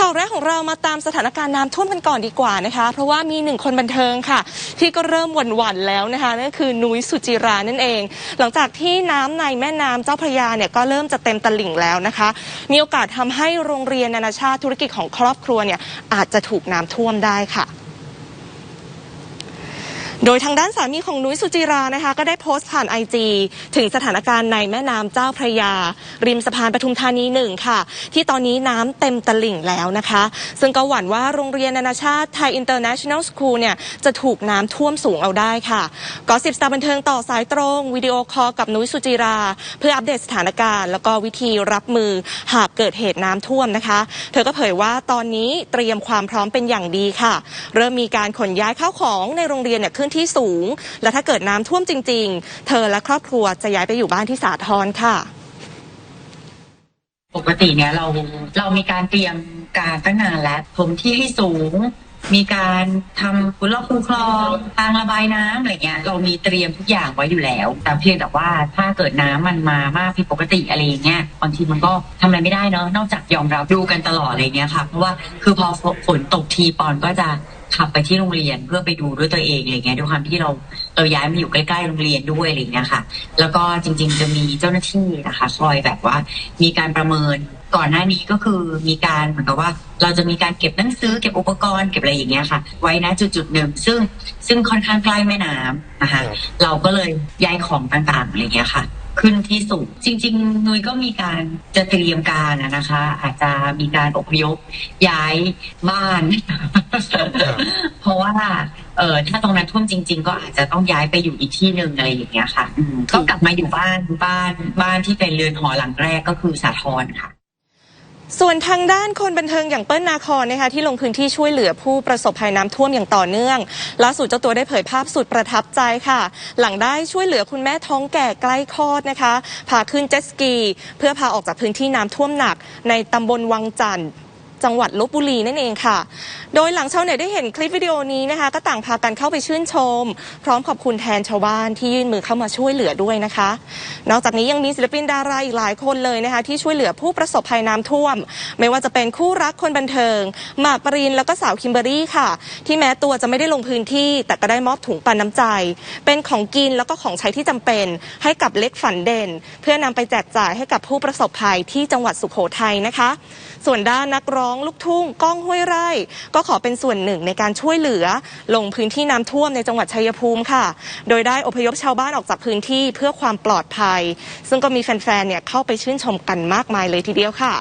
ข่าวแรกของเรามาตามสถานการณ์น้ำท่วมกันก่อนดีกว่านะคะ เพราะว่ามีหนึ่งคนบันเทิงค่ะ ที่ก็เริ่มหวั่นๆแล้วนะคะนั่นคือนุ้ยสุจิรานั่นเอง หลังจากที่น้ำในแม่น้ำเจ้าพระยาเนี่ยก็เริ่มจะเต็มตลิ่งแล้วนะคะ มีโอกาสทำให้โรงเรียนนานาชาติธุรกิจของครอบครัวเนี่ยอาจจะถูกน้ำท่วมได้ค่ะ โดยทางด้านสามีของนุ้ยสุจิรานะคะ ก็ได้โพสต์ผ่านไอจีถึงสถานการณ์ในแม่น้ำเจ้าพระยา ริมสะพานปทุมธานีหนึ่งค่ะ ที่ตอนนี้น้ำเต็มตลิ่งแล้วนะคะ ซึ่งก็หวั่นว่าโรงเรียนนานาชาติไทยอินเตอร์เนชั่นแนลสคูลเนี่ยจะถูกน้ำท่วมสูงเอาได้ค่ะก็สิบสตาร์บันเทิงต่อสายตรง วิดีโอคอลกับนุ้ยสุจิรา เพื่ออัปเดตสถานการณ์ แล้วก็วิธีรับมือหากเกิดเหตุน้ำท่วมนะคะ เธอก็เผยว่าตอนนี้เตรียมความพร้อมเป็นอย่างดีค่ะ เริ่มมีการขนย้ายข้าวของในโรงเรียนเนี่ยขึ้นที่สูง และถ้าเกิดน้ำท่วมจริง ๆ เธอและครอบครัวจะย้ายไปอยู่บ้านที่สาทรค่ะ ปกติเนี่ยเราเรามีการเตรียมการตั้งนานแล้วถมที่ให้สูง มีการทำคุณลอกคูคลองทางระบายน้ำอะไรเงี้ย เรามีเตรียมทุกอย่างไว้อยู่แล้ว แต่เพียงแต่ว่าถ้าเกิดน้ำมันมามากผิดปกติอะไรเงี้ยบางทีมันก็ทำอะไรไม่ได้เนอะนอกจากยอมรับดูกันตลอดอะไรเงี้ยค่ะเพราะว่าคือพอฝนตกทีปอนก็จะ ขับไปที่โรงเรียนเพื่อไปดูด้วยตัวเองอะไรเงี้ยด้วยความที่เราเราย้ายมาอยู่ใกล้ๆโรงเรียนด้วยอะไรเงี้ยค่ะ แล้วก็จริง ๆ จะมีเจ้าหน้าที่นะคะคอยแบบว่า มีการประเมินก่อนหน้านี้ก็คือมีการเหมือนกับว่า เราจะมีการเก็บหนังสือเก็บอุปกรณ์เก็บอะไรอย่างเงี้ยค่ะ ไว้นะจุดจุดๆหนึ่งซึ่งซึ่งค่อนข้างใกล้แม่น้ำนะคะครับเราก็เลยย้ายของต่างๆอะไรเงี้ยค่ะ ขึ้นที่สูงจริงๆนุ้ยก็มีการจะเตรียมการนะคะ อาจจะมีการอพยพย้ายบ้าน เพราะว่าเออถ้าตรงนั้นท่วมจริง ๆ ก็อาจจะต้องย้ายไปอยู่อีกที่หนึ่งอะไรอย่างเงี้ยค่ะก็กลับมาอยู่บ้านบ้านบ้านที่เป็นเรือนหอหลังแรกก็คือสาทรค่ะ ส่วนทางด้านคนบันเทิงอย่างเปิ้ลนาคอนนะคะที่ลงพื้นที่ช่วยเหลือผู้ประสบภัยน้ำท่วมอย่างต่อเนื่องล่าสุดเจ้าตัวได้เผยภาพสุดประทับใจค่ะ หลังได้ช่วยเหลือคุณแม่ท้องแก่ใกล้คลอดนะคะพาขึ้นเจ็ตสกี เพื่อพาออกจากพื้นที่น้ำท่วมหนัก ในตำบลวังจันทร์ จังหวัดลบบุรีนั่นเองค่ะ โดยหลังชาวเน็ตได้เห็นคลิปวิดีโอนี้นะคะ ก็ต่างพากันเข้าไปชื่นชม พร้อมขอบคุณแทนชาวบ้านที่ยื่นมือเข้ามาช่วยเหลือด้วยนะคะ นอกจากนี้ยังมีศิลปินดาราอีกหลายคนเลยนะคะที่ช่วยเหลือผู้ประสบภัยน้ำท่วม ไม่ว่าจะเป็นคู่รักคนบันเทิง หมากปรินแล้วก็สาวคิมเบอรี่ค่ะ ที่แม้ตัวจะไม่ได้ลงพื้นที่ แต่ก็ได้มอบถุงปันน้ำใจ เป็นของกินแล้วก็ของใช้ที่จำเป็น ให้กับเล็กฝันเด่น เพื่อนำไปแจกจ่ายให้กับผู้ประสบภัยที่จังหวัดสุโขทัยนะคะ ส่วนด้านนักร้องลูกทุ่งก้องห้วยไร่ ก็ขอเป็นส่วนหนึ่งในการช่วยเหลือ ลงพื้นที่น้ำท่วมในจังหวัดชัยภูมิค่ะ โดยได้อพยพชาวบ้านออกจากพื้นที่เพื่อความปลอดภัย ซึ่งก็มีแฟนๆเนี่ยเข้าไปชื่นชมกันมากมายเลยทีเดียวค่ะ